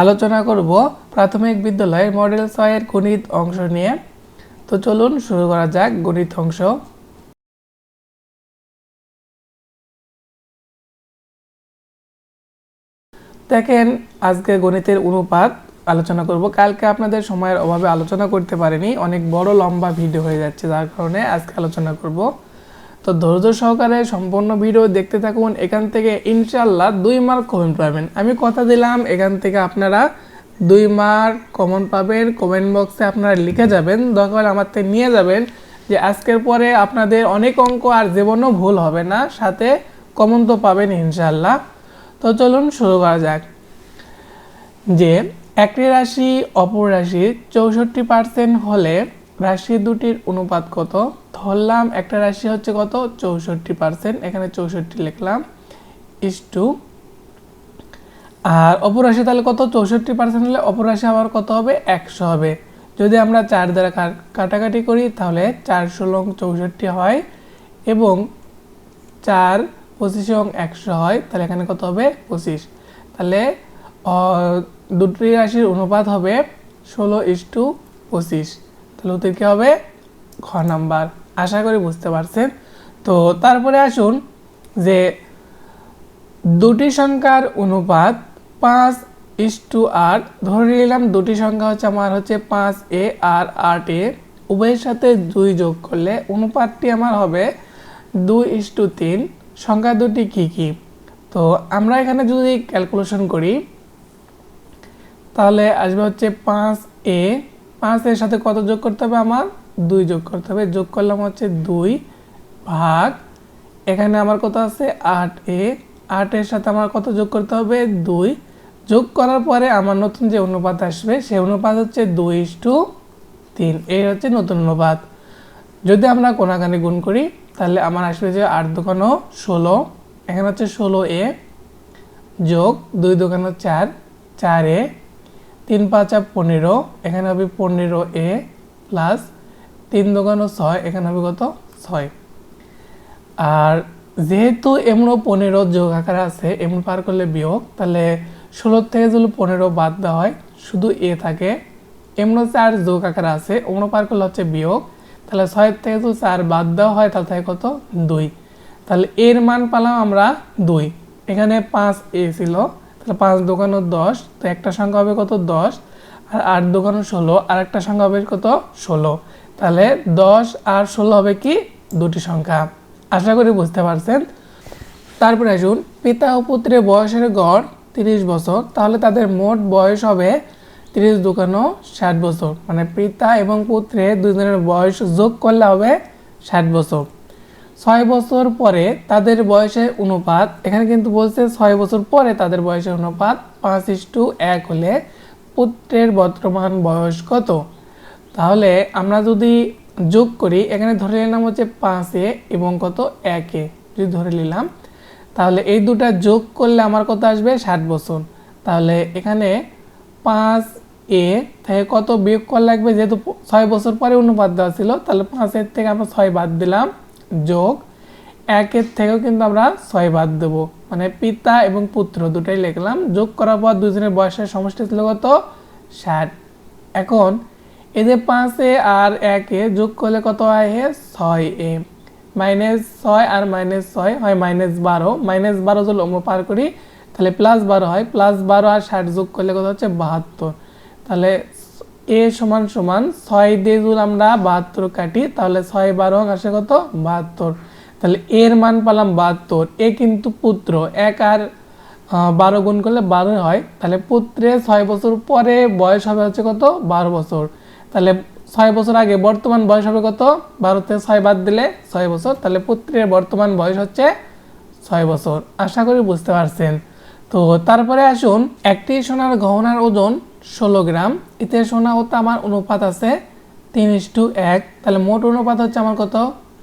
আলোচনা করব প্রাথমিক বিদ্যালয়ের মডেল ছয়ের গণিত অংশ নিয়ে। তো চলুন শুরু করা যাক গণিত অংশ। দেখেন, আজকে গণিতের অনুপাত আলোচনা করব। কালকে আপনাদের সময়ের অভাবে আলোচনা করতে পারিনি। অনেক বড় লম্বা ভিডিও হয়ে যাচ্ছে, যার কারণে আজকে আলোচনা করব। তো ধৈর্য সহকারে সম্পূর্ণ ভিডিও দেখতে থাকুন। এখান থেকে ইনশাল্লাহ দুই মার্ক কমেন্ট পাবেন। আমি কথা দিলাম, এখান থেকে আপনারা দুই মার্ক কমন পাবেন। কমেন্ট বক্সে আপনারা লিখে যাবেন। দরকার আমার থেকে নিয়ে যাবেন যে আজকের পরে আপনাদের অনেক অঙ্ক আর জীবনও ভুল হবে না। সাথে কমন তো পাবেন ইনশাল্লাহ তো চলুন শুরু করা যাক। যে একটি রাশি অপর রাশির চৌষট্টি পার্সেন্ট হলে রাশি দুটির অনুপাত কত? ধরলাম, একটা রাশি হচ্ছে কত? চৌষট্টি পার্সেন্ট। এখানে চৌষট্টি লিখলাম ইস টু আর অপর রাশি তাহলে কত? চৌষট্টি পার্সেন্ট হলে অপর রাশি আবার কত হবে? একশো হবে। যদি আমরা চার দ্বারা কাটাকাটি করি, তাহলে চার ষোলং চৌষট্টি হয় এবং চার পঁচিশ এবং একশো হয়, তাহলে এখানে কত হবে? পঁচিশ। তাহলে দুটি রাশির অনুপাত হবে ষোলো ইস টু পঁচিশ। তাহলে উত্তর কী হবে? ঘ নাম্বার। আশা করি বুঝতে পারছেন। তো তারপরে আসুন যে দুটি সংখ্যার অনুপাত পাঁচ ইস টু আট ধরে নিলাম দুটি সংখ্যা হচ্ছে আমার হচ্ছে পাঁচ এ আর আট এ। উভয়ের সাথে দুই যোগ করলে অনুপাতটি আমার হবে দুই ইস টু তিন। সংখ্যা দুটি কী কী? তো আমরা এখানে যদি ক্যালকুলেশন করি, তাহলে আসবে হচ্ছে পাঁচ এ পাঁচ এর সাথে কত যোগ করতে হবে আমার? দুই যোগ করতে হবে। যোগ করলাম হচ্ছে দুই ভাগ। এখানে আমার কত আছে? আট এ আটের সাথে আমার কত যোগ করতে হবে? দুই। যোগ করার পরে আমার নতুন যে অনুপাত আসবে সেই অনুপাত হচ্ছে দুই টু তিন। এই হচ্ছে নতুন অনুপাত। যদি আমরা কোনাকানি গুণ করি, তাহলে আমার আসবে যে আট দোকানো ষোলো। এখানে হচ্ছে ষোলো এ যোগ দুই দোকানো চার। চার এ তিন পাঁচা পনেরো, এখানে হবে পনেরো এ প্লাস তিন দোকানো ছয়, এখানে হবে কত? ছয়। আর যেহেতু এমনও পনেরো যোগ আকারে আছে, এমন পার করলে বিয়োগ, তাহলে ষোলোর থেকে যদি পনেরো বাদ দেওয়া হয়, শুধু এ থাকে। এমনও চার যোগ আকারে আছে অমন পার করলে হচ্ছে বিয়োগ। তাহলে ছয়ের থেকে যদি চার বাদ দেওয়া হয়, তাহলে থাকে কত? দুই। তাহলে এর মান পেলাম আমরা দুই। এখানে পাঁচ এ ছিল। তাহলে পাঁচ দোকানো দশ, তো একটা সংখ্যা হবে কত? দশ। আর আট দোকানো ষোলো, আর একটা সংখ্যা হবে কত? ষোলো। তাহলে দশ আর ষোলো হবে কি? দুটি সংখ্যা। আশা করি বুঝতে পারছেন? তারপরে আসুন, পিতা ও পুত্রের বয়সের গড় তিরিশ বছর, তাহলে তাদের মোট বয়স হবে তিরিশ দোকানো ষাট বছর। মানে পিতা এবং পুত্রে দুজনের বয়স যোগ করলে হবে ষাট বছর। ছয় বছর পরে তাদের বয়সের অনুপাত, এখানে কিন্তু বলছে ছয় বছর পরে তাদের বয়সের অনুপাত পাঁচ ইস টু এক হলে পুত্রের বর্তমান বয়স কত? তাহলে আমরা যদি যোগ করি, এখানে ধরে নিলাম হচ্ছে পাঁচে এবং কত? একে যদি ধরে নিলাম, তাহলে এই দুটা যোগ করলে আমার কত আসবে? ষাট বছর। তাহলে এখানে পাঁচ এ থেকে কত বিয়োগ করা লাগবে? যেহেতু ছয় বছর পরে অনুপাত দেওয়া ছিল, তাহলে পাঁচের থেকে আমরা ছয় বাদ দিলাম। যোগ, একের থেকেও কিন্তু আমরা ছয় বাদ দেবো। মানে পিতা এবং পুত্র দুটাই লিখলাম। যোগ করার পর দুজনের বয়সের সমষ্টি ছিল কত? ষাট। এখন যে পাঁচে আর একে যোগ করলে কত হয়? হে ছয় এ। মাইনাস ছয় আর মাইনাস ছয় হয় মাইনাস বারো। মাইনাস বারো যদি আমরা পার করি, তাহলে প্লাস বারো হয়। প্লাস বারো আর ষাট যোগ করলে কত হচ্ছে? বাহাত্তর। তাহলে এ সমান সমান ছয় দিয়ে যদি আমরা বাহাত্তর কাটি, তাহলে ছয় বারো আসে কত? বাহাত্তর। তাহলে এর মান পেলাম বাহাত্তর। এ কিন্তু পুত্র। এক আর বারো গুণ করলে বারো হয়। তাহলে পুত্রের ছয় বছর পরে বয়স হবে হচ্ছে কত? বারো বছর। তাহলে ছয় বছর আগে বর্তমান বয়স হবে কত? বারোতে ছয় বাদ দিলে ছয় বছর। তাহলে পুত্রের বর্তমান বয়স হচ্ছে ছয় বছর। আশা করি বুঝতে পারছেন। তো তারপরে আসুন, একটি সোনার গহনার ওজন ষোলো গ্রাম। এতে সোনা ও আমার অনুপাত আছে তিন ইস টু এক। তাহলে মোট অনুপাত হচ্ছে আমার কত?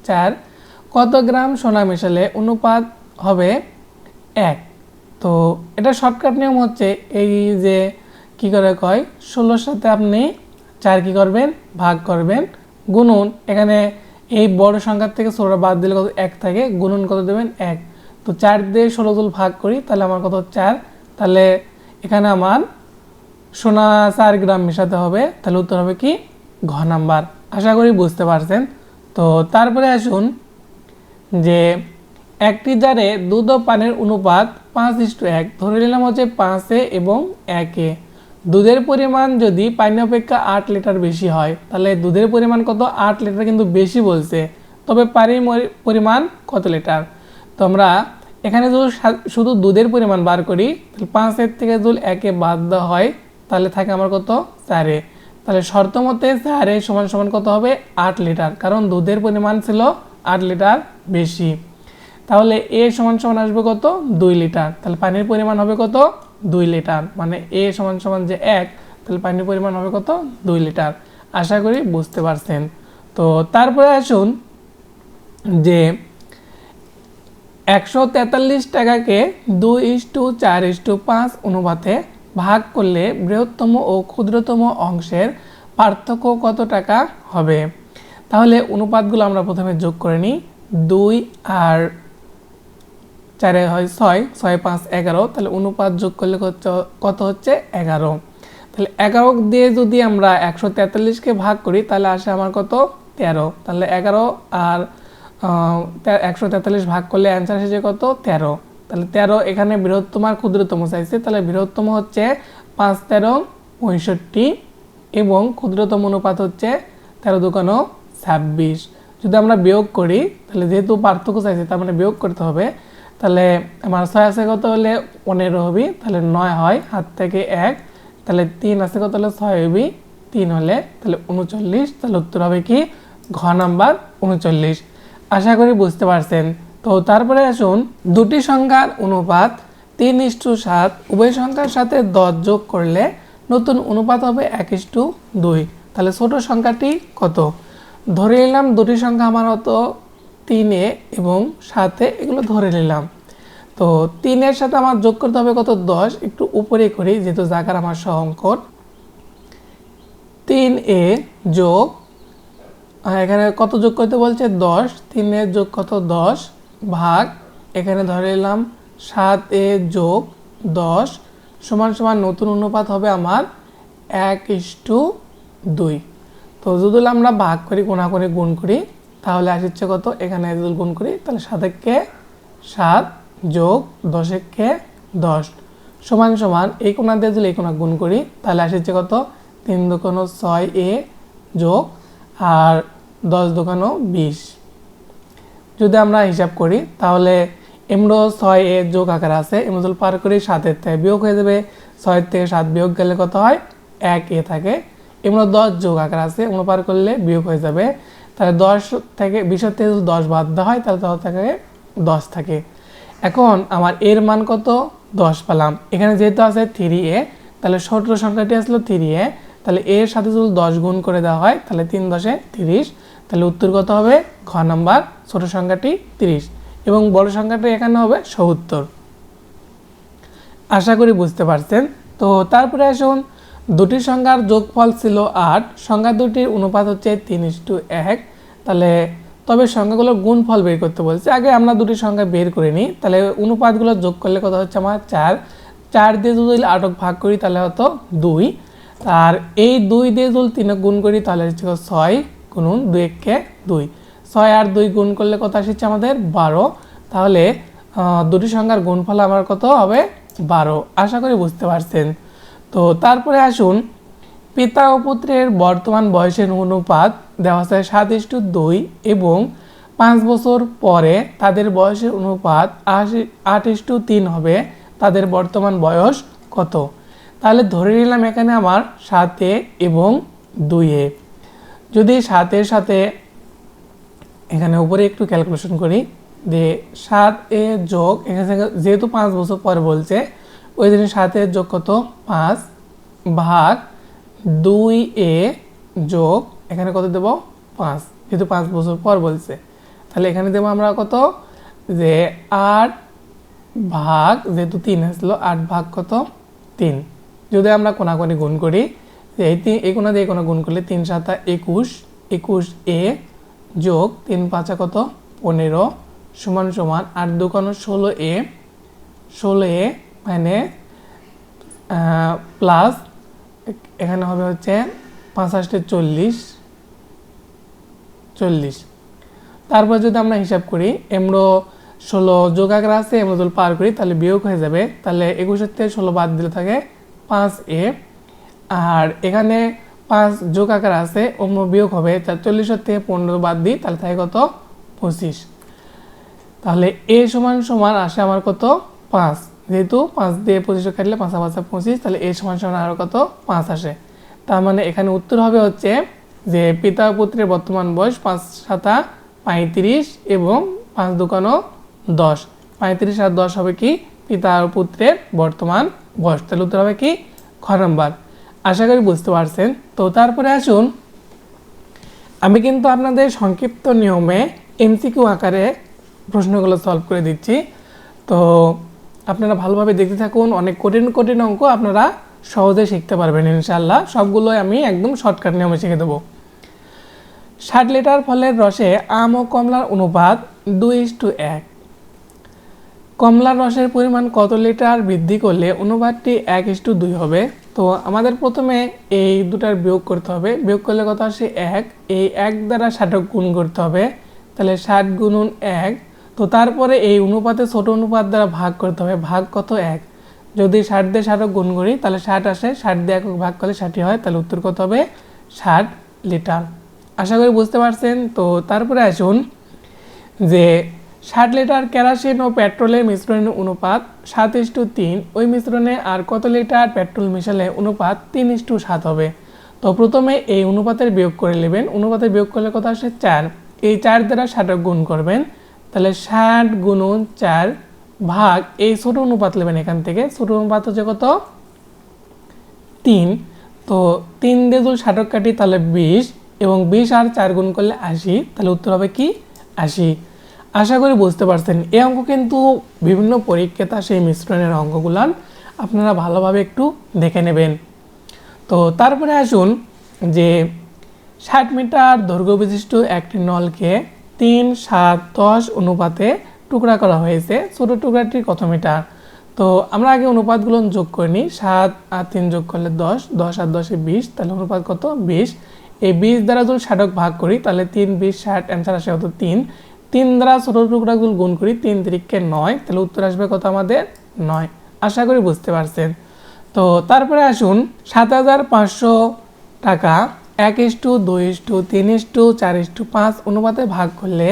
চার। কত গ্রাম সোনা মেশালে অনুপাত হবে এক? তো এটা শর্টকাট নিয়ম হচ্ছে এই যে কি করে কয়? ষোলোর সাথে আপনি চার কি করবেন? ভাগ করবেন। গুনুন এখানে এই বড় সংখ্যার থেকে ষোলোটা বাদ দিলে কত? এক থাকে। গুনুন কত দেবেন? এক। তো চার দিয়ে ষোলো দুল ভাগ করি, তাহলে আমার কত? চার। তাহলে এখানে আমার সোনা চার গ্রাম মেশাতে হবে, তাহলে উত্তর হবে কি? ঘ নাম্বার। আশা করি বুঝতে পারছেন। তো তারপরে আসুন যে একটি জারে দুধ ও পানির অনুপাত পাঁচ ইস্টু এক, ধরে নিলাম হচ্ছে পাঁচে এবং একে দুধের পরিমাণ যদি পানি অপেক্ষা আট লিটার বেশি হয়, তাহলে দুধের পরিমাণ কত? আট লিটার কিন্তু বেশি বলছে। তবে পানির পরিমাণ কত লিটার? তো আমরা এখানে যদি শুধু দুধের পরিমাণ বার করি, তাহলে পাঁচের থেকে যদি একে বাদ দেওয়া হয় তাহলে থাকে আমার কত? চারে। তাহলে শর্ত মতে চারে সমান সমান কত হবে? আট লিটার। কারণ দুধের পরিমাণ ছিল আট লিটার বেশি। তাহলে এ সমান সমান আসবে কত? দুই লিটার। তাহলে পানির পরিমাণ হবে কত? দুই লিটার। মানে এ সমান সমান যে এক, তাহলে পানির পরিমাণ হবে কত? দুই লিটার। আশা করি বুঝতে পারছেন। তো তারপরে আসুন যে একশো তেতাল্লিশ টাকাকে দুই ইস টু চার ইস টু পাঁচ অনুপাতে ভাগ করলে বৃহত্তম ও ক্ষুদ্রতম অংশের পার্থক্য কত টাকা হবে? তাহলে অনুপাতগুলো আমরা প্রথমে যোগ করে নিই। দুই আর চারে হয় ছয় ছয় পাঁচ এগারো। তাহলে অনুপাত যোগ করলে কত- হচ্ছে এগারো। তাহলে এগারো দিয়ে যদি আমরা একশো তেতাল্লিশকে ভাগ করি, তাহলে আসে আমার কত? তেরো। তাহলে এগারো আর একশো তেতাল্লিশ ভাগ করলে অ্যান্সার এসেছে কত? তেরো। তাহলে তেরো, এখানে বৃহত্তম আর ক্ষুদ্রতম চাইছে। তাহলে বৃহত্তম হচ্ছে পাঁচ, তেরো, পঁয়ষট্টি এবং ক্ষুদ্রতম অনুপাত হচ্ছে তেরো দুকানো ছাব্বিশ। যদি আমরা বিয়োগ করি, তাহলে যেহেতু পার্থক্য চাইছে, তার মানে বিয়োগ করতে হবে। তাহলে আমার ছয় আছে কত হলে পনেরো হবি, তাহলে নয় হয় হাত থেকে এক। তাহলে তিন আছে কত হলে ছয় হবি, তিন হলে তাহলে উনচল্লিশ। তাহলে উত্তর হবে কি? ঘ নাম্বার উনচল্লিশ। আশা করি বুঝতে পারছেন। তো তারপরে আসুন, দুটি সংখ্যার অনুপাত তিন ইস্টু সাত, উভয় সংখ্যার সাথে দশ যোগ করলে নতুন অনুপাত হবে এক ইস্টু দুই। তাহলে ছোট সংখ্যাটি কত? ধরে নিলাম দুটি সংখ্যা আমার হতো তিনে এবং সাতে এগুলো ধরে নিলাম। তো তিনের সাথে আমার যোগ করতে হবে কত? দশ। একটু উপরে করি, যেহেতু জায়গার আমার সহঙ্কট তিন এ যোগ এখানে কত যোগ করতে বলছে? দশ। তিনের যোগ কত? দশ। ভাগ, এখানে ধরে নিলাম সাত এ যোগ দশ সমান সমান নতুন অনুপাত হবে আমার এক ইস্টু দুই। তো যদি আমরা ভাগ করি কোনাকুনি গুণ করি, তাহলে আসছে কত? এখানে যদি গুণ করি, তাহলে সাতেককে সাত যোগ দশেককে দশ সমান সমান এই কোনা দিয়ে যদি এই কোনা গুণ করি, তাহলে আসছে কত? তিন দোকানো ছয় এ যোগ আর দশ দোকানো বিশ। যদি আমরা হিসাব করি, তাহলে এমরো ছয় এ যোগ আকার আছে যদি পার করি সাতের থেকে বিয়োগ হয়ে যাবে। ছয়ের থেকে সাত বিয়োগ গেলে কত হয়? এক এ থাকে। এমন দশ যোগ আকার আছে এমন পার করলে বিয়োগ হয়ে যাবে। তাহলে দশ থেকে বিশের থেকে যদি দশ বাদ দেওয়া হয়, তাহলে তাহলে থাকে দশ থাকে। এখন আমার এর মান কত? দশ পেলাম। এখানে যেহেতু আছে থ্রি এ, তাহলে ছোট সংখ্যাটি আসলো থ্রি এ। তাহলে এর সাথে যদি দশ গুণ করে দেওয়া হয়, তাহলে তিন দশে তিরিশ। তাহলে উত্তর কত হবে? ঘ নাম্বার, ছোট সংখ্যাটি তিরিশ। এবং বড় সংখ্যাটি এখানে হবে সত্তর। আশা করি বুঝতে পারছেন। তো তারপরে আসুন, দুটি সংখ্যার যোগফল ছিল আট, সংখ্যা দুটির অনুপাত হচ্ছে তিন ইস্টু এক। তাহলে তবে সংখ্যাগুলোর গুণফল বের করতে বলছে। আগে আমরা দুটি সংখ্যা বের করে নিই। তাহলে অনুপাতগুলো যোগ করলে কত হচ্ছে আমার চার। চার দিয়ে যদি আটক ভাগ করি তাহলে হতো দুই। আর এই দুই দিয়ে যদি তিন গুণ করি তাহলে হচ্ছে ছয়। গুণুন দুই এককে দুই। ছয় আর দুই গুণ করলে কত আসছে আমাদের? বারো। তাহলে দুটি সংখ্যার গুণফল আমার কত হবে? বারো। আশা করি বুঝতে পারছেন। তো তারপরে আসুন, পিতা ও পুত্রের বর্তমান বয়সের অনুপাত দেওয়া আছে সাত ইস্টু দুই এবং পাঁচ বছর পরে তাদের বয়সের অনুপাত আশি আট ইস্টু তিন হবে। তাদের বর্তমান বয়স কত? তাহলে ধরে নিলাম এখানে আমার সাতে এবং দুইয়ে যদি সাতের সাথে এখানে উপরে একটু ক্যালকুলেশন করি, যে সাত এ যোগ, এখানে যেহেতু পাঁচ বছর পরে বলছে, ওই জন্য সাতের যোগ কত? পাঁচ ভাগ দুই এ যোগ, এখানে কত দেব? পাঁচ। যেহেতু পাঁচ বছর পর বলছে। তাহলে এখানে দেবো আমরা কত? যে আট ভাগ, যেহেতু তিন আসলো, আট ভাগ কত? তিন। যদি আমরা কোনাকুনি গুণ করি এই এই কোনা দিয়ে কোনা গুণ করলে তিন সাতা একুশ একুশ এ যোগ তিন পাঁচা কত? পনেরো সমান সমান আট দুকানো ষোলো এ ষোলো এ মানে প্লাস এখানে হবে হচ্ছে পাঁচ আষ্টে চল্লিশ চল্লিশ। তারপর যদি আমরা হিসাব করি, এমরো ষোলো যোগ আকার আছে, এমরো যদি পার করি, তাহলে বিয়োগ হয়ে যাবে। তাহলে একুশের থেকে ষোলো বাদ দিলে থাকে পাঁচ এ। আর এখানে পাঁচ যোগ আকার আছে অম্র বিয়োগ হবে চল্লিশের থেকে পনেরো বাদ দিই, তাহলে থাকে কত? পঁচিশ। তাহলে এ সমান সমান আসে আমার কত? পাঁচ। যেহেতু পাঁচ দিয়ে পঁচিশে কাটলে পাঁচ পাঁচ পঁচিশ, তাহলে এ সমান সমান আরও কত? পাঁচ আসে। তার মানে এখানে উত্তর হবে হচ্ছে যে পিতা পুত্রের বর্তমান বয়স পাঁচ সাতা পঁয়ত্রিশ এবং পাঁচ দোকানও দশ। পঁয়ত্রিশ আর দশ হবে কি? পিতা পুত্রের বর্তমান বয়স। তাহলে উত্তর হবে কি? খ নম্বর। আশা করি বুঝতে পারছেন। তো তারপরে আসুন, আমি কিন্তু আপনাদের সংক্ষিপ্ত নিয়মে এমসিকিউ আকারে প্রশ্নগুলো সলভ করে দিচ্ছি। তো আপনারা ভালোভাবে দেখতে থাকুন, অনেক কঠিন কঠিন অঙ্ক আপনারা সহজে শিখতে পারবেন ইনশাল্লাহ সবগুলোই আমি একদম শর্টকাট নিয়মে শিখে দেবো। ষাট লিটার ফলের রসে আম ও কমলার অনুপাত দুই ইস টু এক। কমলার রসের পরিমাণ কত লিটার বৃদ্ধি করলে অনুপাতটি এক ইস টু দুই হবে? তো আমাদের প্রথমে এই দুটার বিয়োগ করতে হবে। বিয়োগ করলে কত আসে? এক। এই এক দ্বারা ষাটক গুণ করতে হবে। তাহলে ষাট গুণুন এক। তো তারপরে এই অনুপাতে ছোট অনুপাত দ্বারা ভাগ করতে হবে। ভাগ কত? এক। যদি ষাট দিয়ে ষাটক গুণ করি, তাহলে ষাট আসে। ষাট দিয়ে একক ভাগ করলে ষাটই হয়, তাহলে উত্তর কত হবে? ষাট লিটার। আশা করি বুঝতে পারছেন? তো তারপরে আসুন যে ষাট লিটার কেরাসিন ও পেট্রোলের মিশ্রণের অনুপাত সাত ইস্টু তিন। ওই মিশ্রণে আর কত লিটার পেট্রোল মিশালে অনুপাত তিন ইস্টু সাত হবে। তো প্রথমে এই অনুপাতের বিয়োগ করে নেবেন। অনুপাতের বিয়োগ করলে কত আসে? চার। এই চার দ্বারা ষাটক গুণ করবেন। তাহলে ষাট গুণন চার ভাগ এই ছোটো অনুপাত নেবেন এখান থেকে। ছোটো অনুপাত হচ্ছে কত? তিন। তো তিন দিয়ে যদি ষাটক কাটি তাহলে বিশ এবং বিশ আর চার গুণ করলে আশি। তাহলে উত্তর হবে কি? আশি। আশা করি বুঝতে পারছেন। এই অঙ্ক কিন্তু বিভিন্ন পরীক্ষা সেই মিশ্রণের অঙ্কগুলান আপনারা ভালোভাবে একটু দেখে নেবেন। তো তারপরে আসুন যে ষাট মিটার দৈর্ঘ্য বিশিষ্ট একটি নলকে তিন, সাত, দশ অনুপাতে টুকরা করা হয়েছে। ছোট টুকরাটি কত মিটার? তো আমরা আগে অনুপাতগুলো যোগ করে নিই। সাত আর তিন যোগ করলে দশ দশ আর দশে বিশ, তাহলে অনুপাত কত? বিশ। এই বিশ দ্বারা যদি ষাটক ভাগ করি, তাহলে তিন, বিশ, ষাট, অ্যান্সার আসে কত? তিন। তিন দ্বারা ছোট টুকরাগুলো গুণ করি তিন তিরিককে নয়, তাহলে উত্তর আসবে কত আমাদের? নয়। আশা করি বুঝতে পারছেন। তো তারপরে আসুন, সাত হাজার পাঁচশো টাকা এক ইস টু দুই ইস টু তিন ইস টু চার ইস টু, পাঁচ অনুপাতে ভাগ করলে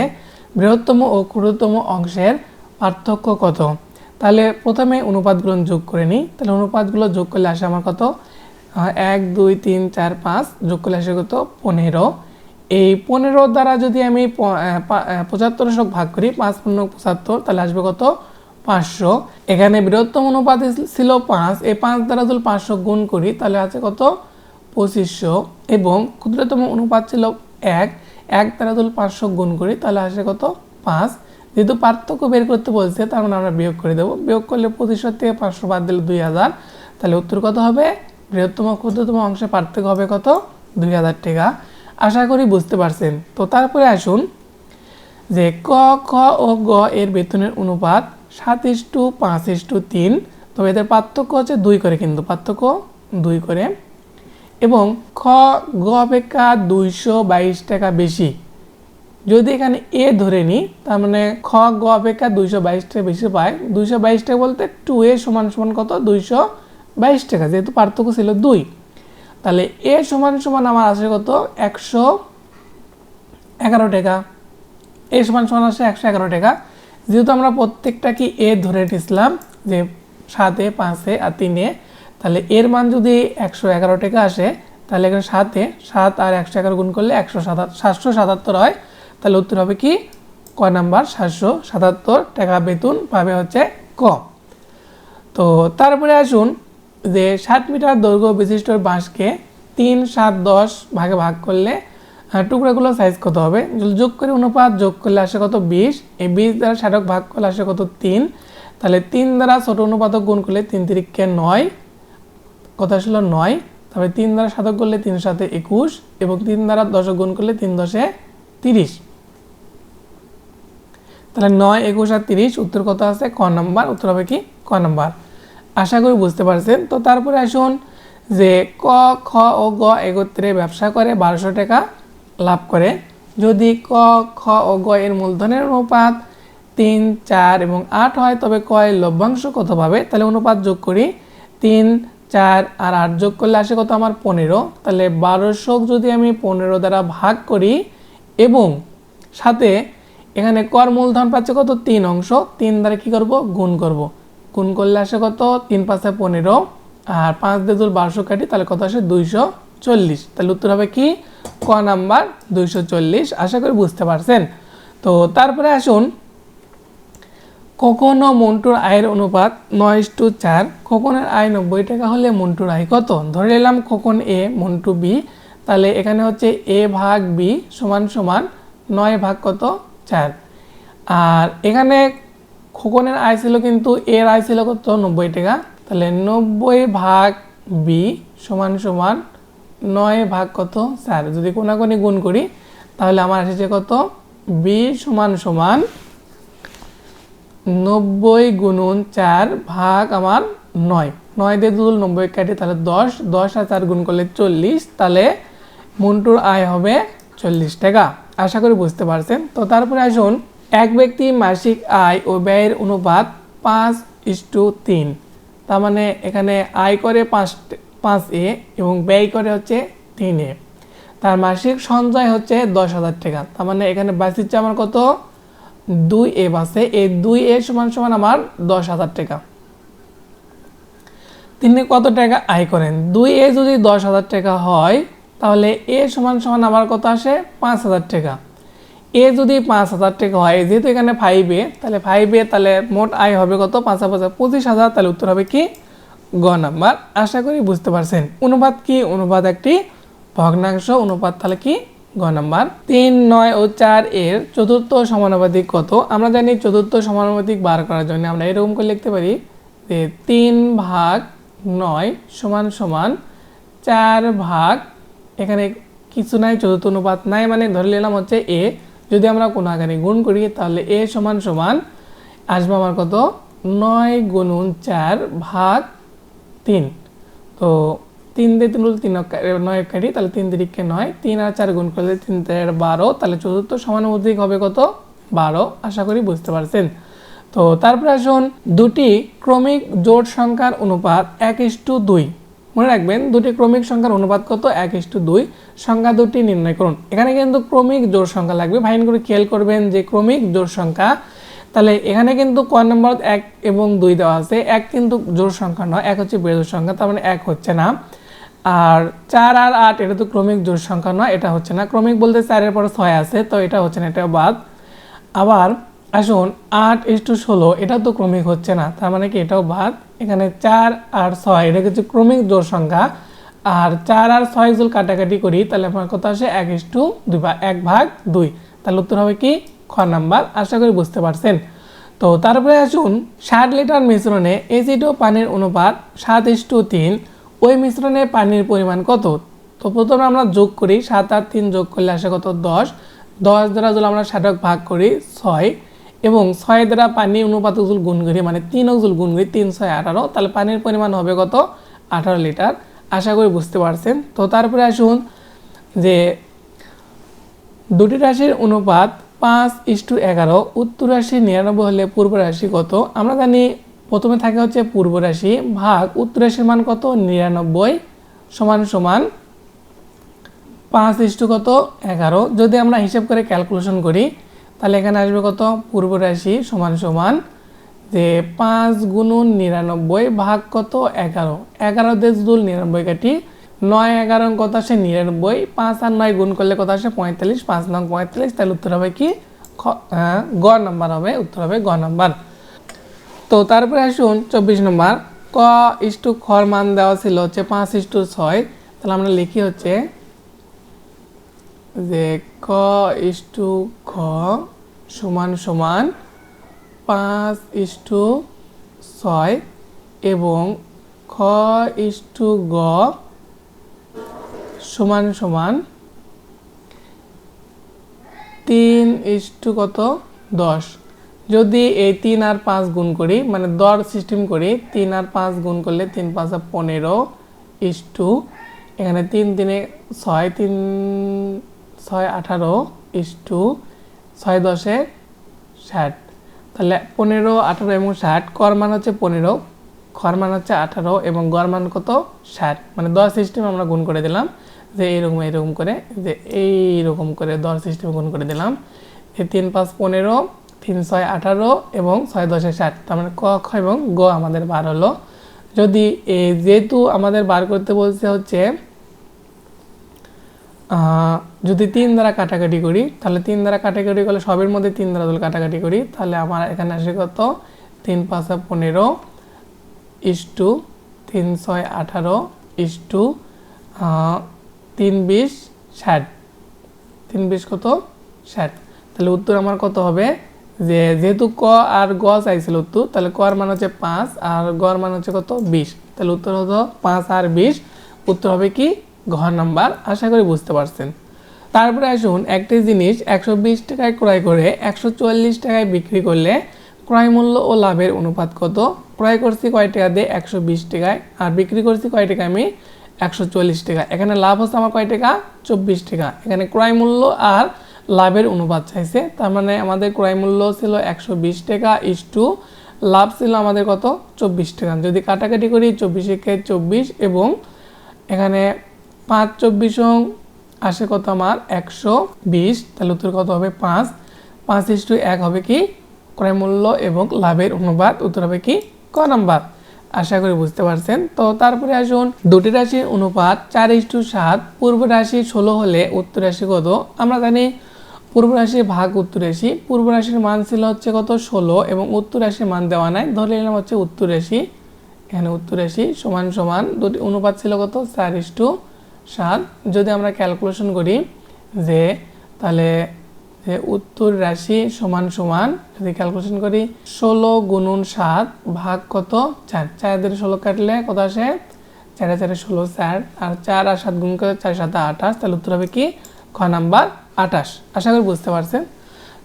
বৃহত্তম ও ক্ষুদ্রতম অংশের পার্থক্য কত? তাহলে প্রথমে অনুপাতগুলো যোগ করে নিই। তাহলে অনুপাতগুলো যোগ করলে আসে আমার কত? এক, দুই, তিন, চার, পাঁচ যোগ করলে আসে কত? পনেরো। এই পনেরো দ্বারা যদি আমি পঁচাত্তর শোক ভাগ করি, পাঁচ পূর্ণ পঁচাত্তর, তাহলে আসবে কত? পাঁচশো। এখানে বৃহত্তম অনুপাত ছিল পাঁচ। এই পাঁচ দ্বারা যদি পাঁচশো গুণ করি, তাহলে আছে কত? পঁচিশশো। এবং ক্ষুদ্রতম অনুপাত ছিল এক। এক দ্বারা যদি পাঁচশো গুণ করি, তাহলে আসে কত? পাঁচ। যেহেতু পার্থক্য বের করতে বলছে, তার মানে আমরা বিয়োগ করে দেবো। বিয়োগ করলে পঁচিশশো থেকে পাঁচশো বাদ দিলে দুই হাজার। তাহলে উত্তর কত হবে? বৃহত্তম ক্ষুদ্রতম অংশে পার্থক্য হবে কত? দুই হাজার টাকা। আশা করি বুঝতে পারছেন। তো তারপরে আসুন যে ক, খ ও গ এর বেতনের অনুপাত সাত ইস টু পাঁচ ইস টু তিন। তবে এদের পার্থক্য হচ্ছে দুই করে কিন্তু, পার্থক্য দুই করে। এবং খ, গ অপেক্ষা দুইশো বাইশ টাকা বেশি। যদি এখানে এ ধরে নিই, তার মানে খ, গ অপেক্ষা দুইশো বাইশ টাকা বেশি পায়। দুইশো বাইশ টাকা বলতে টু এ সমান সমান কত? দুইশো বাইশ টাকা, যেহেতু পার্থক্য ছিল দুই। তাহলে এ সমান সমান আমার আসে কত? একশো এগারো টাকা। এ সমান সমান আসে একশো এগারো টাকা। যেহেতু আমরা প্রত্যেকটা কি এ ধরে নিছিলাম, যে সাতে, পাঁচে আর তিনে, তাহলে এর মান যদি একশো এগারো টাকা আসে, তাহলে এখানে সাতে, সাত আর একশো এগারো গুণ করলে একশো সাতাত, সাতশো সাতাত্তর হয়। তাহলে উত্তর হবে কি? ক নাম্বার, সাতশো সাতাত্তর টাকা বেতন পাবে হচ্ছে ক। তো তারপরে আসুন যে ষাট মিটার দৈর্ঘ্য বিশিষ্ট বাঁশকে তিন, সাত, দশ ভাগে ভাগ করলে টুকরাগুলো সাইজ কত হবে? যোগ করে অনুপাত, যোগ করলে আসে কত বিশ। এই বিশ দ্বারা ষাটক ভাগ করলে আসে কত তিন। তাহলে তিন দ্বারা ছোট অনুপাতক গুণ করলে তিন তিরিককে নয়। কথা আসলে? নয়। তবে তিন দ্বারা শতক করলে তিন সাথে একুশ এবং তিন দ্বারা দশক গুণ করলে তিন দশে তিরিশ। তাহলে নয়, একুশ আর তিরিশ, উত্তর কত আছে? ক নাম্বার। উত্তর হবে কি? ক নাম্বার। আশা করি বুঝতে পারছেন। তো তারপরে আসুন যে ক, খ ও গ একত্রে ব্যবসা করে বারোশো টাকা লাভ করে। যদি ক, খ ও গ এর মূলধনের অনুপাত তিন, চার এবং আট হয়, তবে ক এর লভ্যাংশ কত পাবে? তাহলে অনুপাত যোগ করি। তিন, চার আর আট যোগ করলে আসে কত? আমার পনেরো। তাহলে বারোশো যদি আমি পনেরো দ্বারা ভাগ করি এবং সাথে এখানে কর মূলধন পাচ্ছে কত? তিন অংশ। তিন দ্বারা কি করব? গুণ করব। গুণ করলে আসে কত? তিন পাঁচে পনেরো। আর পাঁচ দিয়ে দুল বারোশো কাটি, তাহলে কত আসে? দুইশো চল্লিশ। তাহলে উত্তর হবে কি? ক নাম্বার, দুইশো চল্লিশ। আশা করি বুঝতে পারছেন। তো তারপরে আসুন। কখনো মন্টুর আয়ের অনুপাত নয় টু চার। খোকনের আয় নব্বই টাকা হলে মন্টুর আয় কত? ধরে নিলাম খোকন এ, মন্টু বি। তাহলে এখানে হচ্ছে এ ভাগ বি সমান সমান নয় ভাগ কত? চার। আর এখানে খোকনের আয় ছিল কিন্তু এর আয় ছিল কত? নব্বই টাকা। তাহলে নব্বই ভাগ বি সমান সমান নয় ভাগ কত? স্যার যদি কোনাকুনি গুণ করি, তাহলে আমার এসেছে কত? বি সমান সমান নব্বই গুণন চার ভাগ আমার নয়। নয় দিয়ে দুল নব্বই কাটি, তাহলে দশ। দশ আর চার গুণ করলে চল্লিশ। তাহলে মন্টুর আয় হবে চল্লিশ টাকা। আশা করি বুঝতে পারছেন। তো তারপরে আসুন এক ব্যক্তি মাসিক আয় ও ব্যয়ের অনুপাত পাঁচ ইস্টু তিন। তার মানে এখানে আয় করে পাঁচ পাঁচ এ এবং ব্যয় করে হচ্ছে তিন এ। তার মাসিক সঞ্চয় হচ্ছে দশ হাজার টাকা। তার মানে এখানে বাঁচিচ্ছে আমার কত? দুই এ বাসে। এই দুই এ সমান সমান আমার দশ হাজার টাকা। তিনি কত টাকা আয় করেন? দুই এ যদি দশ হাজার টাকা হয়, তাহলে এ সমান সমান আমার কত আসে? পাঁচ হাজার টাকা। এ যদি পাঁচ হাজার টাকা হয়, যেহেতু এখানে ফাইভ তাহলে ফাইভ তাহলে মোট আয় হবে কত? পাঁচ হাজার, পঁচিশ হাজার, তাহলে উত্তর হবে কি? গ নাম্বার। আশা করি বুঝতে পারছেন। অনুপাত কি? অনুপাত একটি ভগ্নাংশ। অনুপাত তাহলে কি? গ নাম্বার। তিন, নয় ও চার এর চতুর্থ সমানুপাতিক কত? আমরা জানি চতুর্থ সমানুপাতিক বার করার জন্য আমরা এরকম করে লিখতে পারি যে তিন ভাগ নয় সমান সমান চার ভাগ, এখানে কিছু নাই, চতুর্থ অনুপাত নাই মানে ধরে নিলাম হচ্ছে এ যদি আমরা কোনো আকারে গুণ করি, তাহলে এ সমান সমান আসবে আমার কত? নয় গুণুন চার ভাগ তিন। তো তিন দিয়ে তিন তিন নয় কাটি তাহলে তিন তিরিখকে নয়, তিন আর চার গুণ করলে তিন তেরো বারো, তাহলে চতুর্থ সমান সমানুপাতিক হবে কত? বারো। আশা করি বুঝতে পারছেন। তো তারপরে আসুন, দুটি ক্রমিক জোট সংখ্যার অনুপাত এক ইস্টু দুই। মনে রাখবেন দুটি ক্রমিক সংখ্যার অনুপাত কত? এক ইস্টু দুই। সংখ্যা দুটি নির্ণয় করুন। এখানে কিন্তু ক্রমিক জোড় সংখ্যা লাগবে। ভাইন করে খেয়াল করবেন যে ক্রমিক জোড় সংখ্যা, তাহলে এখানে কিন্তু ক নম্বর এক এবং দুই দেওয়া আছে। এক কিন্তু জোড় সংখ্যা নয়, এক হচ্ছে বেজোড় সংখ্যা, তার মানে এক হচ্ছে না। আর চার আর আট, এটা তো ক্রমিক জোড় সংখ্যা নয়, এটা হচ্ছে না। ক্রমিক বলতে চারের পরে ছয় আছে, তো এটা হচ্ছে না, এটা বাদ। আবার আসুন, আট ইস টু ষোলো, এটা তো ক্রমিক হচ্ছে না, তার মানে কি এটাও বাদ? এখানে চার আর ছয়, এটা হচ্ছে ক্রমিক জোর সংখ্যা, আর চার আর ছয় জোল কাটাকাটি করি, তাহলে আমার কথা আসে? এক ইস টু দুই ভাগ এক ভাগ দুই। তাহলে উত্তর হবে কি? খ নাম্বার, আশা করি বুঝতে পারছেন। তো তারপরে আসুন, ষাট লিটার মিশ্রণে এসিড ও পানির অনুপাত সাত ইস টু তিন, ওই মিশ্রণে পানির পরিমাণ কত? তো প্রথমে আমরা যোগ করি, সাত আর তিন যোগ করলে আসে কত? দশ। দশ দ্বারা যদি আমরা ষাটক ভাগ করি, ছয় এবং ছয় দ্বারা পানি অনুপাত উজুল গুণ করি মানে তিন উজুল গুণ করি তিন ছয় আঠারো, তাহলে পানির পরিমাণ হবে কত? আঠারো লিটার। আশা করি বুঝতে পারছেন। তো তারপরে আসুন যে দুটি রাশির অনুপাত পাঁচ ইস্টু এগারো, উত্তর রাশি নিরানব্বই হলে পূর্ব রাশি কত? আমরা জানি প্রথমে থাকে হচ্ছে পূর্ব রাশি ভাগ, উত্তর রাশির মান কত? নিরানব্বই সমান সমান পাঁচ ইস্টু কত? এগারো। যদি আমরা হিসেব করে ক্যালকুলেশন করি তাহলে এখানে আসবে কত? পূর্ব রাশি সমান সমান যে পাঁচ গুণুন নিরানব্বই ভাগ কত? এগারো। এগারো দেশ দুল নিরানব্বই কাটি নয় এগারো কত আসে নিরানব্বই। পাঁচ আর নয় গুণ করলে কত আসে? পঁয়তাল্লিশ। পাঁচ নং পঁয়তাল্লিশ, তাহলে উত্তর হবে কি? গ নাম্বার হবে, উত্তর হবে গ নাম্বার। তো তারপরে আসুন চব্বিশ নম্বর। ক ইস্টু খর মান দেওয়া ছিল হচ্ছে পাঁচ ইস্টু ছয়। তাহলে আমরা লিখি হচ্ছে যে ক ইস্টু খ সমান সমান পাঁচ ইস্টু ছয় এবং খ ইস্টু গ সমান সমান তিন ইস্টু কত? দশ। যদি এই তিন আর পাঁচ গুণ করি মানে দর সিস্টেম করি, তিন আর পাঁচ গুণ করলে তিন পাঁচা পনেরো ইস টু, এখানে তিন, তিনে ছয়, তিন ছয় আঠারো ইস টু ছয় দশে ষাট। তাহলে পনেরো, আঠারো এবং ষাট, কর মান হচ্ছে পনেরো, খর মান হচ্ছে আঠারো এবং গড় মান কত? ষাট। মানে দশ সিস্টেম আমরা গুণ করে দিলাম, যে এইরকম এইরকম করে, যে এইরকম করে দশ সিস্টেম গুণ করে দিলাম। এই তিন পাঁচ পনেরো, তিন ছয় আঠারো এবং ছয় দশে ষাট। তার মানে ক, খ এবং গ আমাদের বার হলো। যদি যেহেতু আমাদের বার করতে বলছে হচ্ছে যদি তিন দ্বারা কাটাকাটি করি, তাহলে তিন দ্বারা কাটাকাটি করলে সবের মধ্যে তিন দ্বারা যদি কাটাকাটি করি, তাহলে আমার এখানে আসে কত? তিন পাঁচা পনেরো ইস টু তিন ছয় আঠারো ইস টু তিন বিশ ষাট। তিন বিশ কত? ষাট। তাহলে উত্তর আমার কত হবে? যে যেহেতু ক আর গ চাইছিল উত্তর, তাহলে ক এর মান হচ্ছে পাঁচ আর গ এর মান হচ্ছে কত? বিশ। তাহলে উত্তর হতো পাঁচ আর বিশ। উত্তর হবে কি? ঘ নাম্বার আশা করি বুঝতে পারছেন। তারপরে আসুন একটি জিনিস একশো বিশ টাকায় ক্রয় করে একশো চুয়াল্লিশ টাকায় বিক্রি করলে ক্রয় মূল্য ও লাভের অনুপাত কত? ক্রয় করছি কয় টাকা দিয়ে একশো বিশ টাকায়, আর বিক্রি করছি কয় টাকা আমি? একশো চল্লিশ টাকা। এখানে লাভ হচ্ছে আমার কয় টাকা? চব্বিশ টাকা। এখানে ক্রয় মূল্য আর লাভের অনুপাত চাইছে। তার মানে আমাদের ক্রয় মূল্য ছিল একশো বিশ টাকা, ইস টু লাভ ছিল আমাদের কত? চব্বিশ টাকা। যদি কাটাকাটি করি চব্বিশে চব্বিশ এবং এখানে পাঁচ চব্বিশ আসে কত আমার? একশো বিশ। তাহলে উত্তর কত হবে? পাঁচ। পাঁচ ইস টু এক হবে কি? ক্রয় মূল্য এবং লাভের অনুপাত। উত্তর হবে কি? ক নাম্বার। আশা করি বুঝতে পারছেন। তো তারপরে আসুন। দুটি রাশির অনুপাত চার ইস টু সাত। পূর্ব রাশি ষোলো হলে উত্তর রাশি কত? আমরা জানি পূর্ব রাশি ভাগ উত্তর রাশি। পূর্ব রাশির মান ছিল হচ্ছে কত? ষোলো এবং উত্তর রাশির মান দেওয়া নাই। ধরে নিলাম হচ্ছে উত্তর রাশি। এখানে উত্তর রাশি সমান সমান। দুটি অনুপাত ছিল কত? চার ইস টু সাত, যদি আমরা ক্যালকুলেশন করি যে তাহলে যে উত্তর রাশি সমান সমান, যদি ক্যালকুলেশন করি, ষোলো গুণন সাত ভাগ কত? চার। চার দিয়ে ষোলো কাটলে কত আসে? চারে চারে ষোলো, চার। আর চার আর সাত গুণ করে চার, সাত, আঠাশ, তাহলে উত্তর হবে কি? খ নাম্বার আঠাশ। আশা করি বুঝতে পারছেন?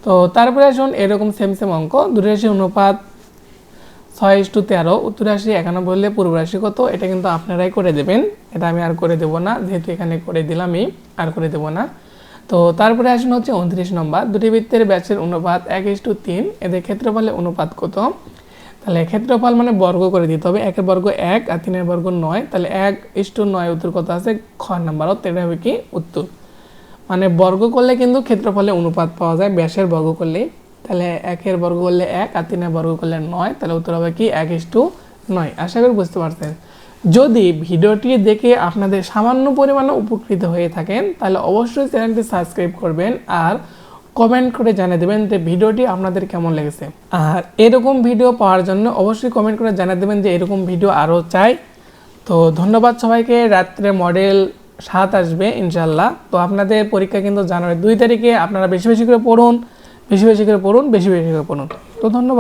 তো তারপরে আসুন, এরকম সেম সেম অঙ্ক। দুটো রাশি অনুপাত ছয় ইস টু তেরো উত্তর রাশি একান্ন বললে পূর্ব রাশি কত? এটা কিন্তু আপনারাই করে দেবেন। এটা আমি আর করে দেবো না, যেহেতু এখানে করে দিলামই, আর করে দেবো না। তো তারপরে আসুন হচ্ছে উনত্রিশ নম্বর। দুটি বৃত্তের ব্যাচের অনুপাত এক ইস টু তিন, এদের ক্ষেত্রফলের অনুপাত কত? তাহলে ক্ষেত্রফল মানে বর্গ করে দিতে হবে। একের বর্গ এক আর তিনের বর্গ নয়, তাহলে এক ইস টু নয় উত্তর কত আছে? খ নাম্বার। এটা হবে কি? উত্তর। মানে বর্গ করলে কিন্তু ক্ষেত্রফলে অনুপাত পাওয়া যায়, ব্যাসের বর্গ করলে। তাহলে একের বর্গ করলে এক আর তিনের বর্গ করলে নয়, তাহলে উত্তর হবে কি এক ইস টু নয়। আশা করি বুঝতে পারছেন। যদি ভিডিওটি দেখে আপনাদের সামান্য পরিমাণে উপকৃত হয়ে থাকেন, তাহলে অবশ্যই চ্যানেলটি সাবস্ক্রাইব করবেন আর কমেন্ট করে জানিয়ে দেবেন যে ভিডিওটি আপনাদের কেমন লেগেছে। আর এরকম ভিডিও পাওয়ার জন্য অবশ্যই কমেন্ট করে জানিয়ে দেবেন যে এরকম ভিডিও আরও চাই। তো ধন্যবাদ সবাইকে। রাত্রে মডেল সাত আসবে ইনশাল্লাহ। তো আপনাদের পরীক্ষা কিন্তু জানুয়ারি দুই তারিখে। আপনারা বেশি বেশি করে পড়ুন। বেশি বেশি করে পড়ুন বেশি বেশি করে পড়ুন। তো ধন্যবাদ।